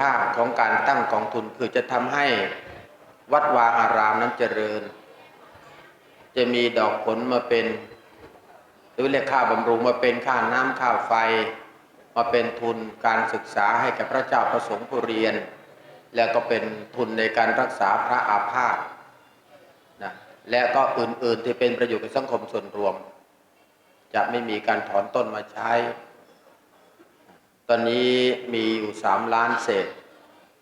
ค่าของการตั้งกองทุนคือจะทำให้วัดวาอารามนั้นเจริญ จะมีดอกผลมาเป็น หรือเรียกค่าบำรุงมาเป็นค่าน้ำค่าไฟ มาเป็นทุนการศึกษาให้แก่พระเจ้าประสงค์ผู้เรียน แล้วก็เป็นทุนในการรักษาพระอาพาธนะและก็อื่นๆที่เป็นประโยชน์กับสังคมส่วนรวม จะไม่มีการถอนต้นมาใช้ ตอนนี้มีอยู่สามล้านเศษ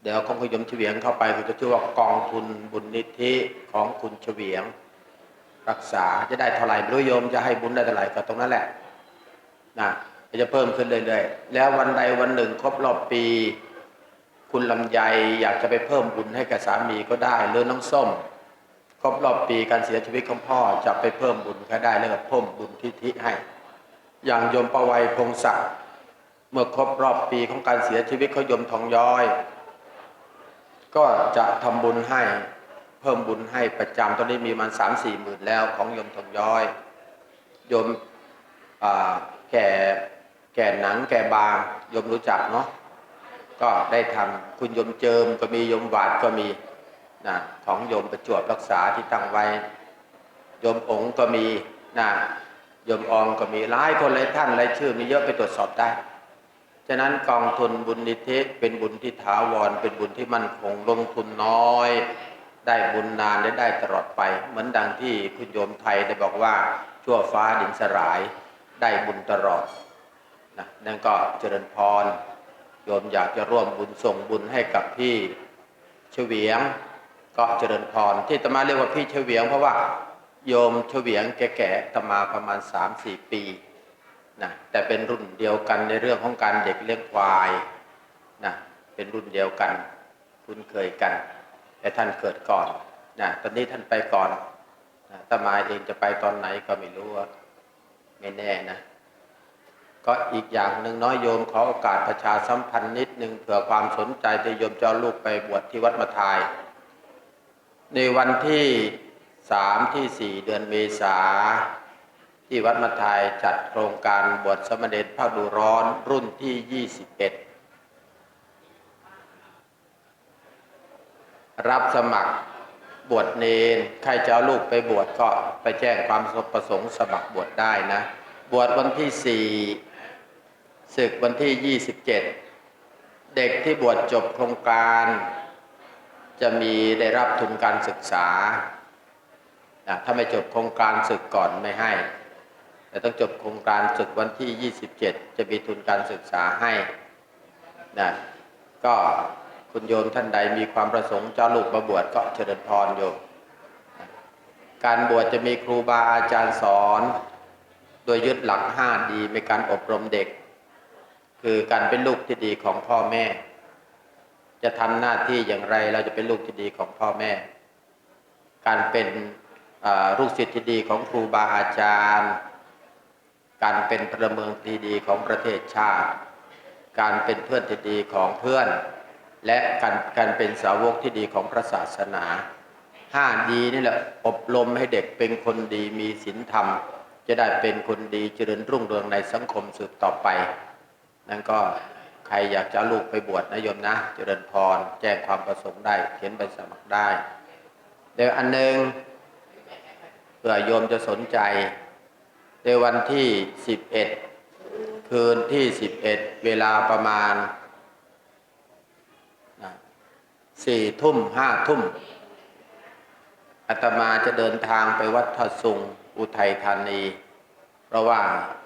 เดี๋ยวของคุณยมเฉวียงเข้าไปคุณจะชื่อว่ากองทุนบุญนิธิของคุณเฉวียง รักษาจะได้เท่าไหร่ไม่รู้โยมจะให้บุญได้เท่าไหร่ก็ตรงนั้นแหละนะจะเพิ่มขึ้นเรื่อยๆแล้ววันใดวันหนึ่งครบรอบปี คุณลำไยอยากจะไปเพิ่มบุญให้กับสามีก็ได้หรือน้องส้ม ครบรอบปีการเสียชีวิตของพ่อจะไปเพิ่มบุญก็ได้แล้วก็เพิ่มบุญทิธิให้ อย่างโยมประวัยพงศักดิ์เมื่อครบรอบปีของการเสียชีวิตเขายมทองย้อย ก็จะทำบุญให้เพิ่มบุญให้ประจำตอนนี้มีมันสามสี่หมื่นแล้วของโยมทองย้อย โยมแก่แก่หนังแก่บางโยมรู้จักเนาะก็ได้ทำคุณโยมเจิมก็มีโยมหวาดก็มีนะของโยมประจวบรักษาที่ตั้งไว้โยมองค์ก็มีนะโยมอองก็มีหลายคนหลายท่านหลายชื่อมีเยอะไปตรวจสอบได้ ฉะนั้นกองทุนบุญนิธิเป็นบุญที่ถาวร เป็นบุญที่มั่นคงลงทุนน้อย ได้บุญนานและได้ตลอดไป เหมือนดังที่คุณโยมไทยได้บอกว่าชั่วฟ้าดินสลายได้บุญตลอดนะนั่นก็เจริญพรโยมอยากจะร่วมบุญส่งบุญให้กับพี่เฉวียง ก็เจริญพรที่ตมาเรียกว่าพี่เฉวียง เพราะว่าโยมเฉวียงแก่ๆตมาประมาณ 3-4 ปี นะแต่เป็นรุ่นเดียวกันในเรื่องของการเด็กเลี้ยงควายนะเป็นรุ่นเดียวกันคุ้นเคยกัน แต่ท่านเกิดก่อนนะตอนนี้ท่านไปก่อนนะตมาเองจะไปตอนไหนก็ไม่รู้ไม่แน่นะก็อีกอย่างหนึ่งน้อยโยมขอโอกาสประชาสัมพันธ์นิดหนึ่งเผื่อความสนใจที่โยมจะเอาลูกไปบวชที่วัดมาทาย ในวันที่สามที่สี่เดือนเมษา ที่วัดมาทายจัดโครงการบวชสมเด็จพระดูร้อนรุ่นที่ 21 รับสมัครบวชเนน ใครจะเอาลูกไปบวชก็ไปแจ้งความประสงค์สมัครบวชได้นะ บวชวันที่สี่ศึกวันที่ 27 เด็กที่บวชจบโครงการ จะมีได้รับทุนการศึกษาถ้าไม่จบโครงการศึกก่อนไม่ให้ แต่ต้องจบโครงการศึกวันที่ 27 จะมีทุนการศึกษาให้นะก็คุณโยมท่านใดมีความประสงค์จะลูกมาบวชก็เจริญพรโยม การบวชจะมีครูบาอาจารย์สอน โดยยึดหลัก5ดีในการอบรมเด็ก คือการเป็นลูกที่ดีของพ่อแม่ จะทำหน้าที่อย่างไรเราจะเป็นลูกที่ดีของพ่อแม่ การเป็นลูกศิษย์ที่ดีของครูบาอาจารย์ การเป็นพลเมืองที่ดีของประเทศชาติ การเป็นเพื่อนที่ดีของเพื่อน และการการเป็นสาวกที่ดีของพระศาสนาห้าดีนี่แหละอบรมให้เด็กเป็นคนดีมีศีลธรรม จะได้เป็นคนดีเจริญรุ่งเรืองในสังคมสืบต่อไป นั่นก็ใครอยากจะลูกไปบวชนะโยมนะ เจริญพร แจ้งความประสงค์ได้เขียนใบสมัครได้ เดี๋ยวอันหนึ่งเผื่อโยมจะสนใจ ในวันที่ 11 คืนที่ 11 เวลาประมาณสี่ทุ่มห้าทุ่มอาตมาจะเดินทางไปวัดท่าสุงอุทัยธานี เพราะว่า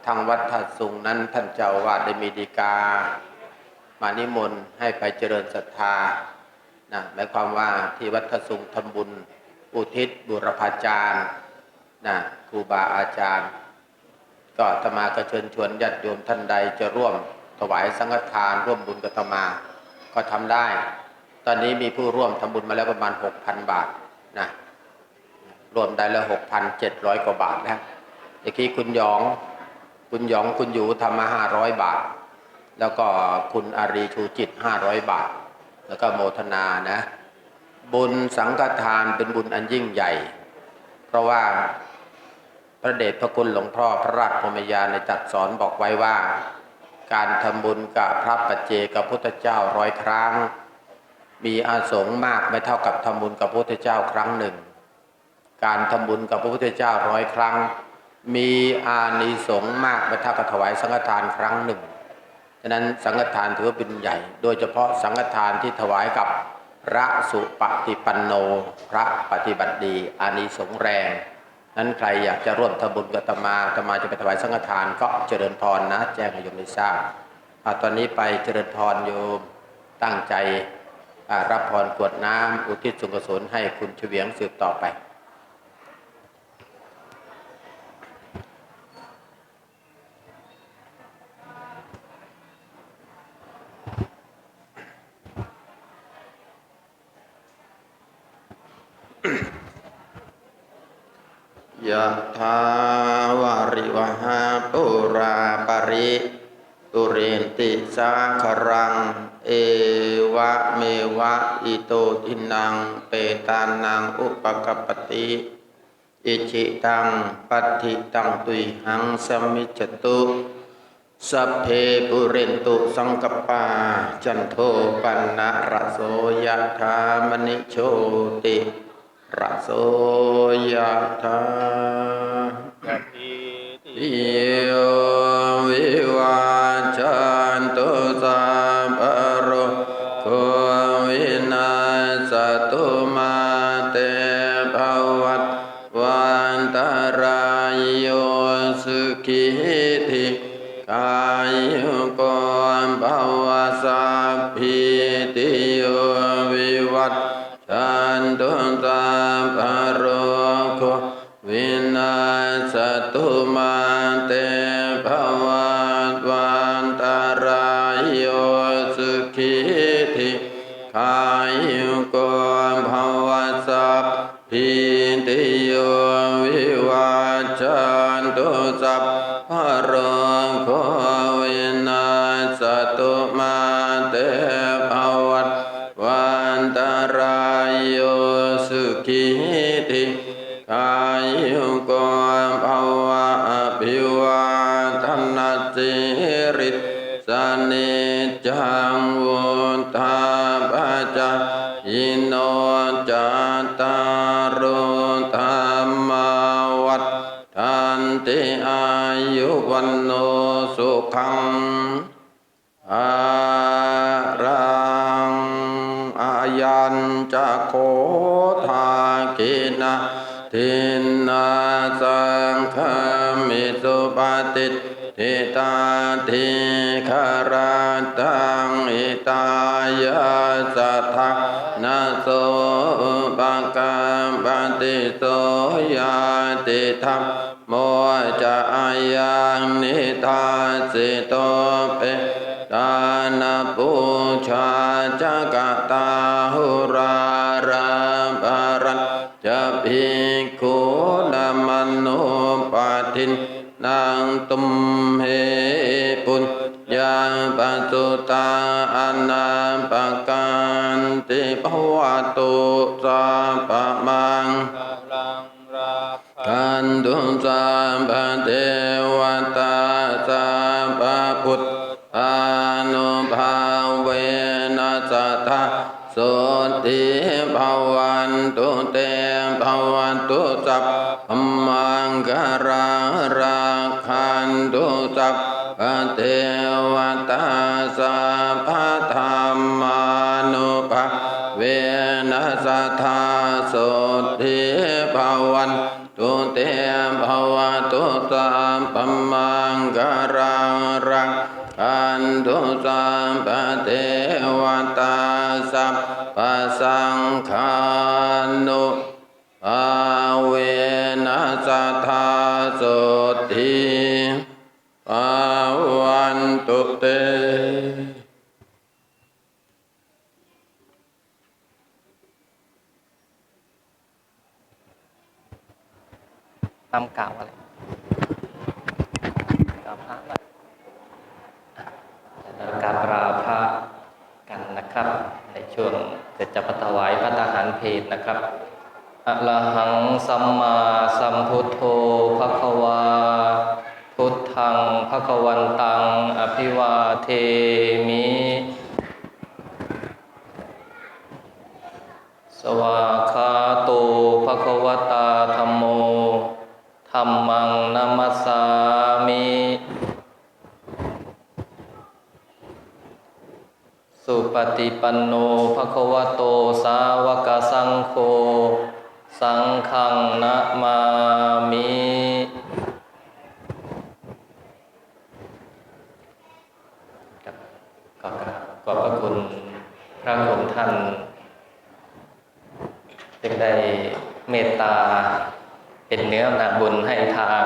ทางวัดท่าสุงนั้นท่านเจ้าวาดได้มีดีกา มานิมนต์ให้ไปเจริญศรัทธานะหมายความว่าที่วัดท่าสุงทำบุญ อุทิศบุรพาจารย์นะครูบาอาจารย์ ก็อาตมาก็เชิญชวนญาติโยมท่านใดจะร่วมถวายสังฆทานร่วมบุญกับอาตมา ก็ทำได้ ตอนนี้มีผู้ร่วมทำบุญมาแล้วประมาณ 6,000 บาทนะรวมได้แล้ว6,700 กว่าบาทแล้วเมื่อกี้คุณหยอง คุณหยองคุณอยู่ทำมา 500 บาท แล้วก็คุณอารีชูจิต 500 บาท แล้วก็โมทนานะ บุญสังฆทานเป็นบุญอันยิ่งใหญ่ เพราะว่า พระเดชพระคุณหลวงพ่อพระราชพมยาในจัดสอนบอกไว้ว่า การทำบุญกับพระปัจเจกับพุทธเจ้าร้อยครั้ง มีอาสงมากไม่เท่ากับทำบุญกับพระพุทธเจ้าครั้งหนึ่ง การทำบุญกับพระพุทธเจ้าร้อยครั้ง มีอานิสงส์มากไม่เท่ากับถวายสังฆทานครั้งหนึ่งฉะนั้นสังฆทานถือว่าเป็นใหญ่ โดยเฉพาะสังฆทานที่ถวายกับพระสุปฏิปันโน พระปฏิบัติดีอานิสงส์แรง นั้นใครอยากจะร่วมทำบุญกับอาตมาตมาจะไปถวายสังฆทานก็เจริญพรนะ แจ้งให้โยมได้ทราบตอนนี้ไปเจริญพรโยมตั้งใจรับพรกวดน้ำอุทิศส่วนกุศลให้คุณเฉวียงสืบต่อไป ยะถาวาริวหาปุราปริตุเรนติสาครัง เอวะเมวะอิโตทินัง เปตานังอุปกปปติอิจิตังปัฏฐิตังตุยหังสมิจจตุสัพเพปุเรนตุสังกปา จันโทปันนะระโสยะธามณิโชติ ระโสยะธาสัพพิติโยวิวาจันตุสัพพะโรโควินาสตุมาเตภวัตวันตรายโยสุขิธิกายโก โยสุขิธิกายโกภวะอภิวาทนาสิริสเนจังวุธาปจายิโนจัตตารโธรรมวัฏทันติอายุวันโนสุขังอา ญจะโคทากินะทินนาสังฆมิสุปฏิทิตาทิคาราตังอิตายาสัทธานาโสปกาปฏิโสยาติธรรมโมจะอายังนิทาสิโตเปทานปูชาจักต ทินนางตุมเหปุญญาปัสสุตาอนาปกันติภวตุสัพพมังกำลังรับพระกันตุสัมปเทวตาสัปพุทธานุภาเวนัสสทธาโสติภวันตุเตภวันตุสัพพมังการา เทวตาสัพพธรรมานุภาเวนัสธาโสติภวันตุเตภวตุสัมปมังกรังรังอันตุสัมปเทวตาสัพพสังฆานุ ตุเตนำกล่าวอะไรกล่าวพระว่ากราบราพระกันนะครับ ในช่วงเสร็จจากพระถวายพระทหารเพลนะครับอะระหังสัมมาสัมพุทโธภควา ธังภควันตัง อภิวาเทมิ สวาคาโตภะคะวตาธัมโมธัมมังนัมัสสามิ สุปฏิปันโนภะคะวโตสาวกสังโฆ สังฆังนะมามิ ครับก็กราบขอบพระคุณพระคุณท่านจึงได้เมตตาเป็นเนื้อนาบุญให้ทาง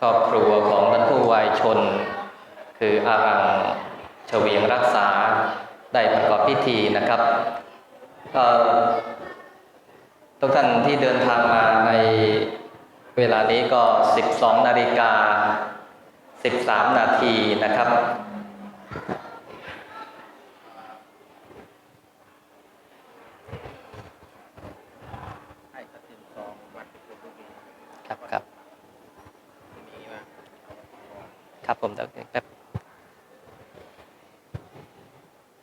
ครอบครัวของท่านผู้วายชน คืออารังเฉวียงรักษาได้ประกอบพิธีนะครับทุกท่านที่เดินทางมาในเวลานี้ก็ 12 นาฬิกา 13 นาทีนะครับ ให้เขาเตรียมซองวัดเป็นลูกนี้ ครับผมเดี๋ยวแป๊บ